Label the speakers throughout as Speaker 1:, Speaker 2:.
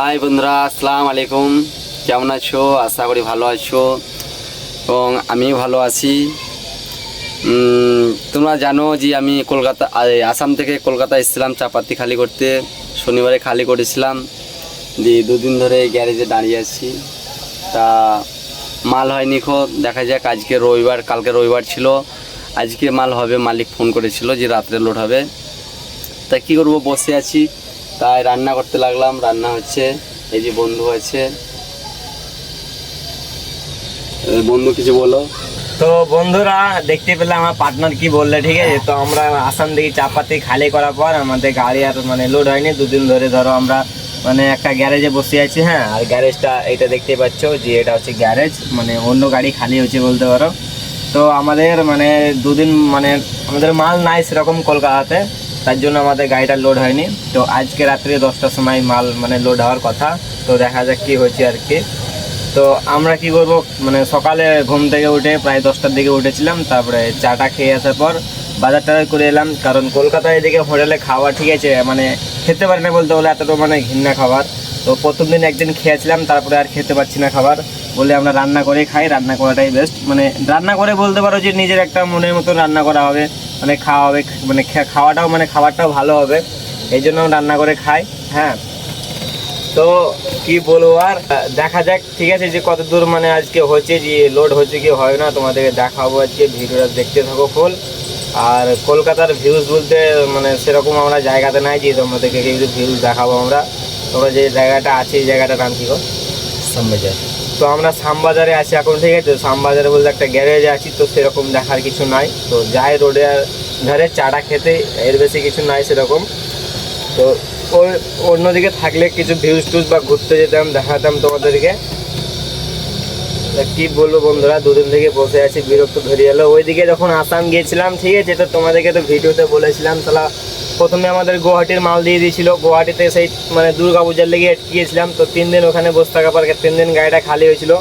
Speaker 1: High বন্ধুরা, আসসালামু আলাইকুম। কেমন আছো? আশা করি ভালো আছো এবং আমিও ভালো আছি। তোমরা জানো যে আমি কলকাতা আসাম থেকে কলকাতা এসেছিলাম চাপাতি খালি করতে। শনিবারে খালি করেছিলাম। দিয়ে দুদিন ধরে গ্যারেজে দাঁড়িয়ে আছি। তা মাল হয়নি খো, দেখা যাক আজকে রবিবার, কালকে রবিবার ছিল। আজকে মাল হবে, মালিক ফোন করেছিল যে রাত্রে লোড হবে। তা কী করব, বসে আছি। তাই রান্না করতে লাগলাম। রান্না হচ্ছে, এই যে বন্ধু আছে। বন্ধু, কিছু বলো।
Speaker 2: তো বন্ধুরা, দেখতে পেলে আমার পার্টনার কি বললে, ঠিক আছে? তো আমরা আসাম থেকে চাপাতি খালি করার পর আমাদের গাড়ি আর মানে লোড হয়নি। দুদিন ধরে ধরো আমরা মানে একটা গ্যারেজে বসে আছি হ্যাঁ? আর গ্যারেজটা এটা দেখতে পাচ্ছ যে এটা হচ্ছে গ্যারেজ মানে অন্য গাড়ি খালি হচ্ছে বলতে পারো। তো আমাদের মানে দুদিন মানে আমাদের মাল নাই সেরকম কলকাতাতে। তার জন্য আমাদের গাড়িটা লোড হয়নি। তো আজকে রাত্রে দশটার সময় মাল মানে লোড হওয়ার কথা। তো দেখা যাক কি হয়েছে আর কি। তো আমরা কি করব? মানে সকালে ঘুম থেকে উঠে প্রায় দশটার দিকে উঠেছিলাম, তারপরে চাটা খেয়ে আসার পর বাজার টাজার করে এলাম। কারণ কলকাতায় এদিকে হোটেলে খাওয়া ঠিক আছে মানে খেতে পারি না বলতে বলে এতটা মানে ঘৃণা খাবার। তো প্রথম দিন একদিন খেয়েছিলাম, তারপরে আর খেতে পারছি না খাবার। বলে আমরা রান্না করে খাই, রান্না করাটাই বেস্ট মানে রান্না করে বলতে পারো যে নিজের একটা মনের মতো রান্না করা হবে। মানে খাওয়া হবে মানে খাওয়াটাও মানে খাবারটাও ভালো হবে। এই জন্য রান্না করে খাই হ্যাঁ। তো কি বলব আর? দেখা যাক, ঠিক আছে, যে কত দূর মানে আজকে হচ্ছে, যে লোড হচ্ছে কি হয় না, তোমাদেরকে দেখাবো আজকে, ভিডিওটা দেখতে থাকো ফুল আর কলকাতার ভিউজ বলতে মানে সেরকম আমরা জায়গাতে নাই, যে তোমাদেরকে কিছু ভিউজ দেখাবো আমরা। তোমরা যে জায়গাটা আছে, এই জায়গাটার নাম কি গো?
Speaker 1: সামবাজার
Speaker 2: তো আমরা শ্যামবাজারে আছি এখন, ঠিক আছে? শ্যামবাজারে বলতে একটা গ্যারেজে আছি, তো সেরকম দেখার কিছু নাই। তো যাই রোডে ধারে চাটা খেতে, এর বেশি কিছু নাই সেরকম। তো ওই অন্যদিকে থাকলে কিছু ভিউজ টুজ বা ঘুরতে যেতাম, দেখাতাম তোমাদেরকে। কি বলব বন্ধুরা, দুদিন থেকে বসে আছি, বিরক্ত ধরে এলো। ওইদিকে যখন আসাম গিয়েছিলাম, ঠিক আছে? তো তোমাদেরকে তো ভিডিওতে বলেছিলাম, তাহলে প্রথমে আমাদের গুয়াহাটির মাল দিয়ে দিয়েছিল। গুয়াহাটিতে সেই মানে দুর্গা পূজার লেগে গিয়েছিলাম। তো তিন দিন ওখানে বসে থাকা পার্কে তিন দিন গাড়িটা খালি হয়েছিল।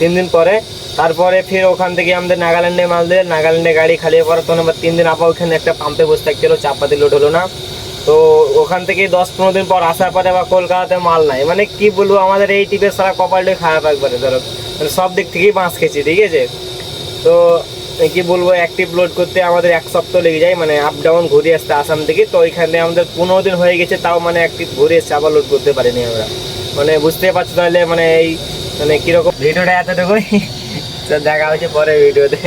Speaker 2: তিন দিন পরে, তারপরে ফির ওখান থেকে আমাদের নাগাল্যান্ডে মাল দিলে নাগাল্যান্ডে গাড়ি খালি পর তখন তিন দিন আবার ওখানে একটা পাম্পে বসে থাকতে হলো, চাপাতি লোড হলো না। তো ওখান থেকে দশ পনেরো দিন পর আসার পরে আবার কলকাতাতে মাল নাই। মানে কি বলব, আমাদের এই টিপের সারা কপালটাই খারাপ একবারে, ধরো। মানে সব দিক থেকেই বাঁশ খেয়েছি, ঠিক আছে? তো কি বলব অ্যাক্টিভ লোড করতে আমাদের এক সপ্তাহ লেগে যায় মানে আপ ডাউন ঘুরে আসতে আসাম থেকে। তো ওইখানে আমাদের পনেরো দিন হয়ে গেছে তাও মানে অ্যাক্টিভ ঘুরে এসছে আবার লোড করতে পারিনি আমরা। মানে বুঝতে পারছ তাহলে মানে এই মানে কীরকম ভিডিওটা এতটুকুই। দেখা হচ্ছে পরে ভিডিওতে